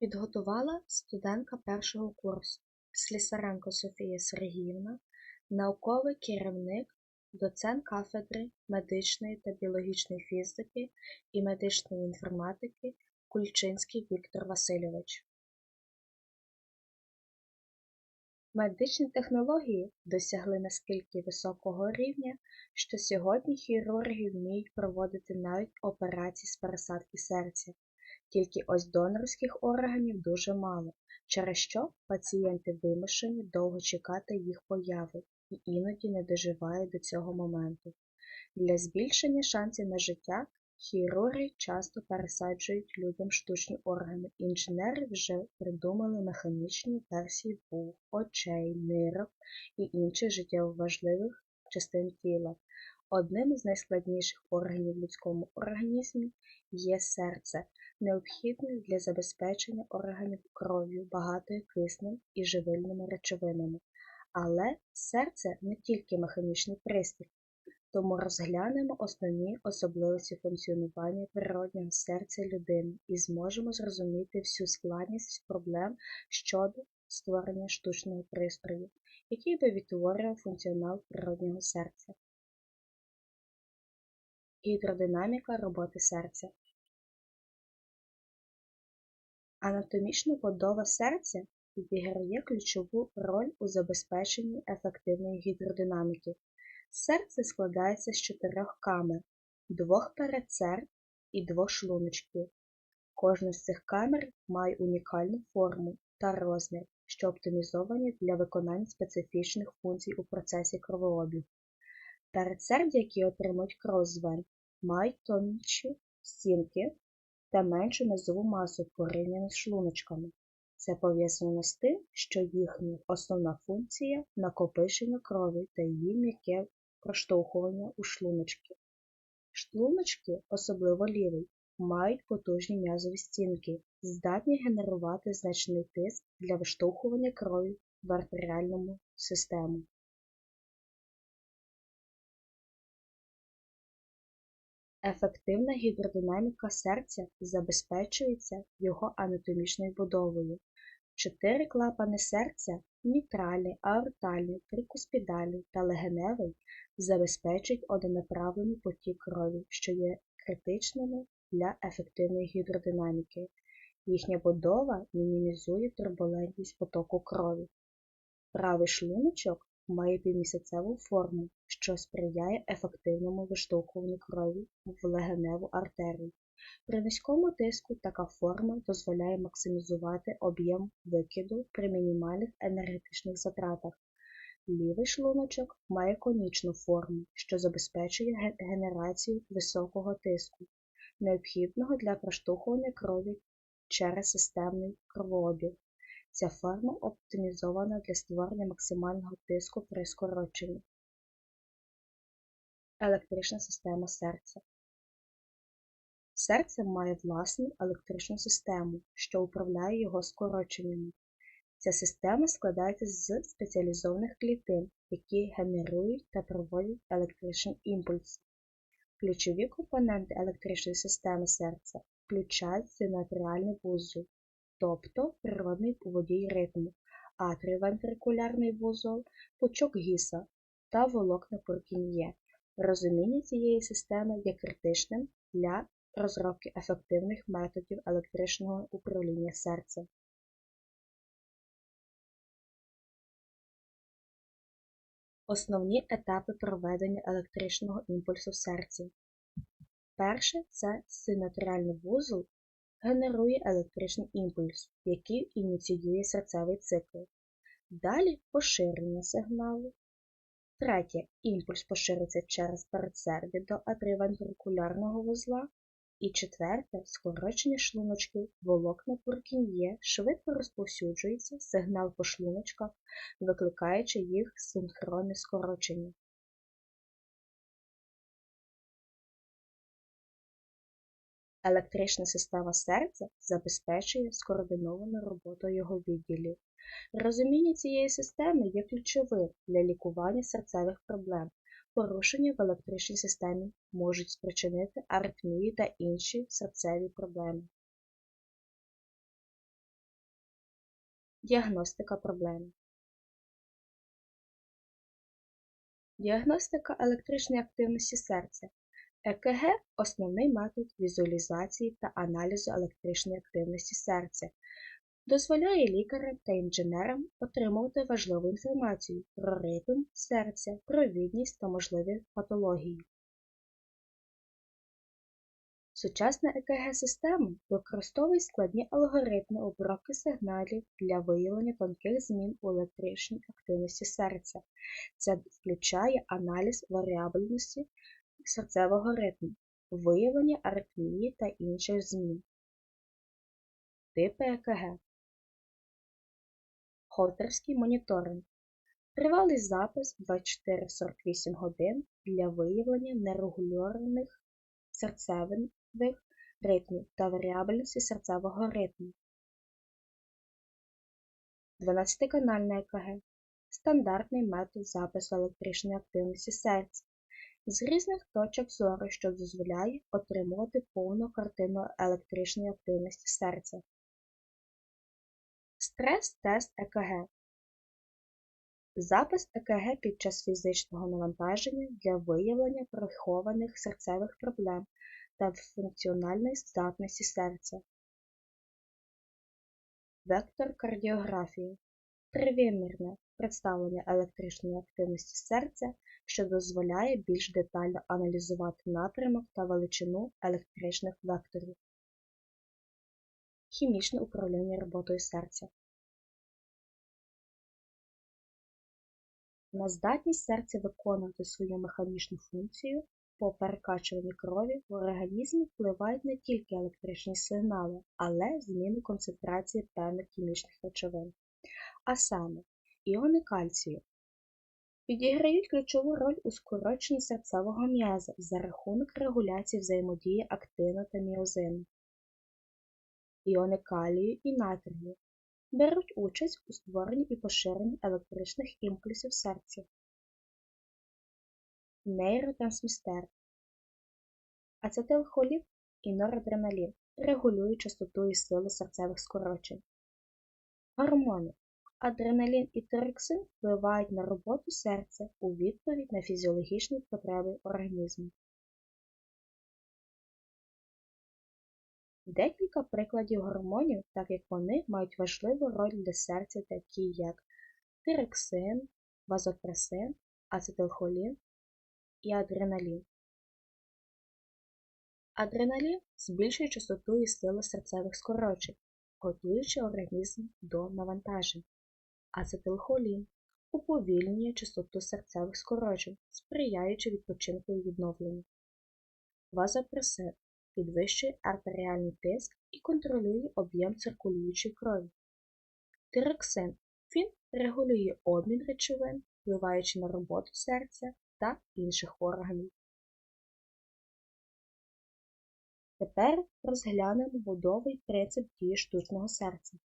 Підготувала студентка першого курсу Слісаренко Софія Сергіївна, науковий керівник, доцент кафедри медичної та біологічної фізики і медичної інформатики Кульчинський Віктор Васильович. Медичні технології досягли наскільки високого рівня, що сьогодні хірурги вміють проводити навіть операції з пересадки серця. Тільки ось донорських органів дуже мало, через що пацієнти вимушені довго чекати їх появи і іноді не доживають до цього моменту. Для збільшення шансів на життя хірурги часто пересаджують людям штучні органи. Інженери вже придумали механічні версії вух, очей, нирок і інших життєво важливих частин тіла. Одним із найскладніших органів в людському організмі є серце, необхідне для забезпечення органів кров'ю, багатою киснем і живильними речовинами. Але серце не тільки механічний пристрій, тому розглянемо основні особливості функціонування природнього серця людини і зможемо зрозуміти всю складність проблем щодо створення штучного пристрою, який би відтворював функціонал природнього серця. Гідродинаміка роботи серця. Анатомічна будова серця відіграє ключову роль у забезпеченні ефективної гідродинаміки. Серце складається з чотирьох камер, двох передсерд і двох шлуночків. Кожна з цих камер має унікальну форму та розмір, що оптимізовані для виконання специфічних функцій у процесі кровообігу. Передсердя, які отримують кров з мають тонші стінки та меншу низову масу порівняно з шлуночками. Це пов'язано з тим, що їхня основна функція накопичення крові та її м'яке проштовхування у шлуночки. Шлуночки, особливо лівий, мають потужні м'язові стінки, здатні генерувати значний тиск для виштовхування крові в артеріальному систему. Ефективна гідродинаміка серця забезпечується його анатомічною будовою. Чотири клапани серця мітральний, аортальний, трикуспідальний та легеневий забезпечують однонаправлений потік крові, що є критичними для ефективної гідродинаміки. Їхня будова мінімізує турбулентність потоку крові. Правий шлуночок має півмісяцеву форму, що сприяє ефективному виштовхуванню крові в легеневу артерію. При низькому тиску така форма дозволяє максимізувати об'єм викиду при мінімальних енергетичних затратах. Лівий шлуночок має конічну форму, що забезпечує генерацію високого тиску, необхідного для проштовхування крові через системний кровообіг. Ця форма оптимізована для створення максимального тиску при скороченні. Електрична система серця. Серце має власну електричну систему, що управляє його скороченнями. Ця система складається з спеціалізованих клітин, які генерують та проводять електричні імпульси. Ключові компоненти електричної системи серця включають синуатріальний вузол, тобто природний водій ритму, атріовентрикулярний вузол, пучок гіса та волокна Пуркін'є. Розуміння цієї системи є критичним для розробки ефективних методів електричного управління серцем. Основні етапи проведення електричного імпульсу в серці. Перше це синуатріальний вузол генерує електричний імпульс, який ініціює серцевий цикл. Далі поширення сигналу. Третє. Імпульс поширюється через передсердя до атріовентрикулярного вузла. І четверте, скорочення шлуночків, волокна Пуркін'є швидко розповсюджується сигнал по шлуночках, викликаючи їх синхронне скорочення. Електрична система серця забезпечує скоординовану роботу його відділів. Розуміння цієї системи є ключовим для лікування серцевих проблем. Порушення в електричній системі можуть спричинити аритмію та інші серцеві проблеми. Діагностика проблеми. Діагностика електричної активності серця. ЕКГ основний метод візуалізації та аналізу електричної активності серця, дозволяє лікарям та інженерам отримувати важливу інформацію про ритм серця, провідність та можливі патології. Сучасна ЕКГ-система використовує складні алгоритми обробки сигналів для виявлення тонких змін у електричній активності серця. Це включає аналіз варіабельності серцевого ритму, виявлення аритмії та інших змін. Типи ЕКГ Холтерський моніторинг Тривалий запис 24-48 годин для виявлення нерегульованих серцевих ритмів та варіабельності серцевого ритму. 12-канальне ЕКГ стандартний метод запису електричної активності серця з різних точок зору, що дозволяє отримувати повну картину електричної активності серця. Стрес-тест ЕКГ Запис ЕКГ під час фізичного навантаження для виявлення прихованих серцевих проблем та функціональної здатності серця. Вектор кардіографії тривимірне представлення електричної активності серця, що дозволяє більш детально аналізувати напрямок та величину електричних векторів. Хімічне управління роботою серця. На здатність серця виконувати свою механічну функцію по перекачуванні крові в організмі впливають не тільки електричні сигнали, але зміни концентрації певних хімічних речовин, а саме іони кальцію. Відіграють ключову роль у скороченні серцевого м'яза за рахунок регуляції взаємодії актину та міозину. Іони калію і натрію беруть участь у створенні і поширенні електричних імпульсів серця. Нейротрансмістер Ацетилхолін і норадреналін регулюють частоту і силу серцевих скорочень. Гормони Адреналін і тироксин впливають на роботу серця у відповідь на фізіологічні потреби організму. Декілька прикладів гормонів, так як вони мають важливу роль для серця, такі як тироксин, вазопресин, ацетилхолін і адреналін. Адреналін збільшує частоту і силу серцевих скорочень, готуючи організм до навантажень. Ацетилхолін уповільнює частоту серцевих скорочень, сприяючи відпочинку і відновленню. Вазопресин підвищує артеріальний тиск і контролює об'єм циркулюючої крові. Тироксин він регулює обмін речовин, впливаючи на роботу серця та інших органів. Тепер розглянемо будовий принцип дії штучного серця.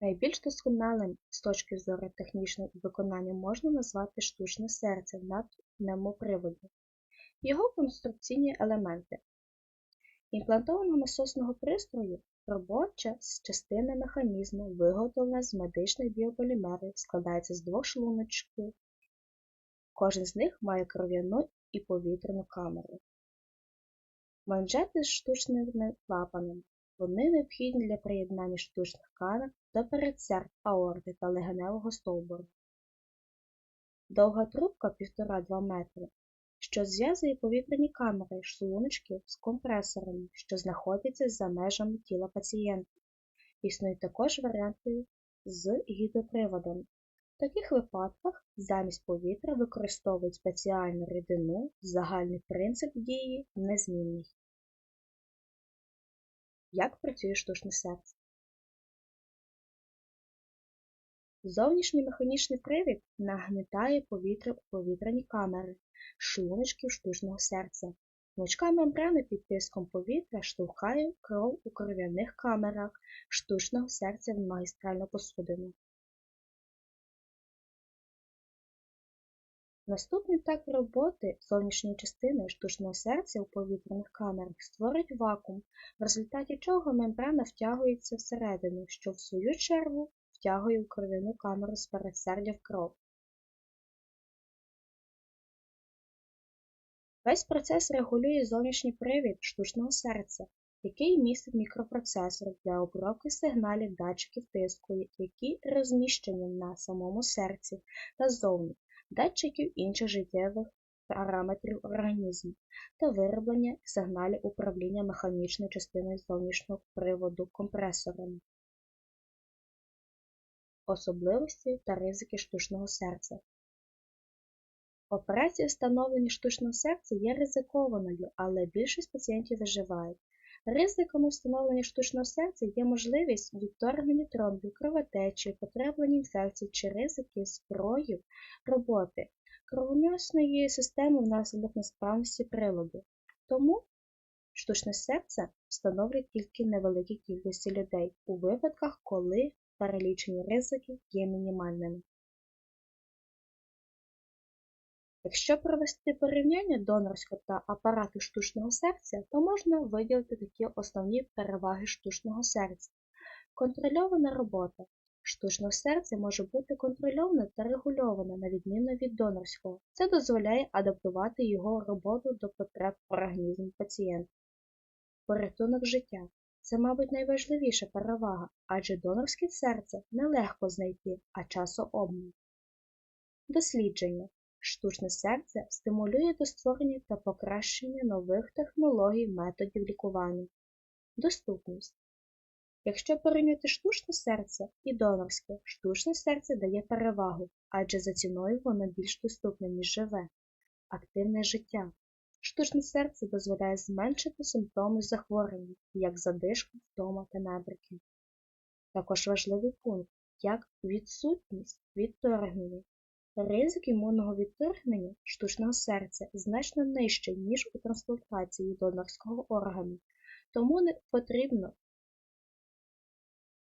Найбільш досконалим з точки зору технічного виконання можна назвати штучне серце на пневмоприводі. Його конструкційні елементи імплантованого насосного пристрою робоча частина механізму, виготовлена з медичних біополімерів, складається з двох шлуночків. Кожен з них має кров'яну і повітряну камеру. Манжети з штучними клапанами. Вони необхідні для приєднання штучних камер до передсердь аорти та легеневого стовбуру. Довга трубка 1,5-2 метри, що зв'язує повітряні камери шлуночків з компресорами, що знаходяться за межами тіла пацієнта. Існують також варіанти з гідроприводами. В таких випадках замість повітря використовують спеціальну рідину, загальний принцип дії незмінний. Як працює штучне серце? Зовнішній механічний привід нагнітає повітря у повітряні камери, шлуночків штучного серця. Гнучка мембрана під тиском повітря штовхає кров у кров'яних камерах штучного серця в магістральну посудину. Наступний етап роботи зовнішньої частини штучного серця у повітряних камерах створить вакуум, в результаті чого мембрана втягується всередину, що в свою чергу втягує в кров'яну камеру з передсердя в кров. Весь процес регулює зовнішній привід штучного серця, який містить мікропроцесор для обробки сигналів датчиків тиску, які розміщені на самому серці та зовні, датчиків інших життєвих параметрів організму та вироблення сигналів управління механічною частиною зовнішнього приводу компресорами. Особливості та ризики штучного серця Операція встановлення штучного серця є ризикованою, але більшість пацієнтів виживають. Ризиками встановлення штучного серця є можливість відторгнення тромбів, кровотечі, потреблення інфекцій чи ризики зброю роботи кровоносної системи внаслідок несправності приладу. Тому штучне серце встановлюють тільки невеликій кількості людей у випадках, коли перелічені ризики є мінімальними. Якщо провести порівняння донорського та апарату штучного серця, то можна виділити такі основні переваги штучного серця. Контрольована робота. Штучне серце може бути контрольоване та регульоване на відміну від донорського. Це дозволяє адаптувати його роботу до потреб організму пацієнта. Порятунок життя. Це, мабуть, найважливіша перевага, адже донорське серце нелегко знайти, а часу обмаль. Дослідження. Штучне серце стимулює до створення та покращення нових технологій методів лікування. Доступність. Якщо порівняти штучне серце і донорське, штучне серце дає перевагу, адже за ціною воно більш доступне, ніж живе, активне життя. Штучне серце дозволяє зменшити симптоми захворювання, як задишка, втома та набряки. Також важливий пункт, як відсутність відторгнення. Ризик імунного відторгнення штучного серця значно нижчий, ніж у трансплантації донорського органу, тому не потрібно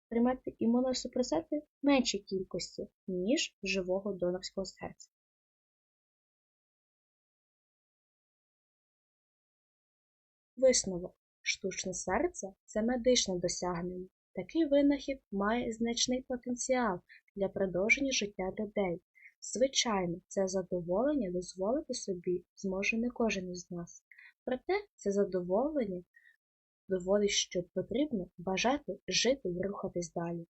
приймати імуносупресати в меншій кількості, ніж живого донорського серця. Висновок. Штучне серце це медичне досягнення. Такий винахід має значний потенціал для продовження життя людей. Звичайно, це задоволення дозволити собі зможе не кожен із нас. Проте це задоволення доводить, що потрібно бажати жити і рухатись далі.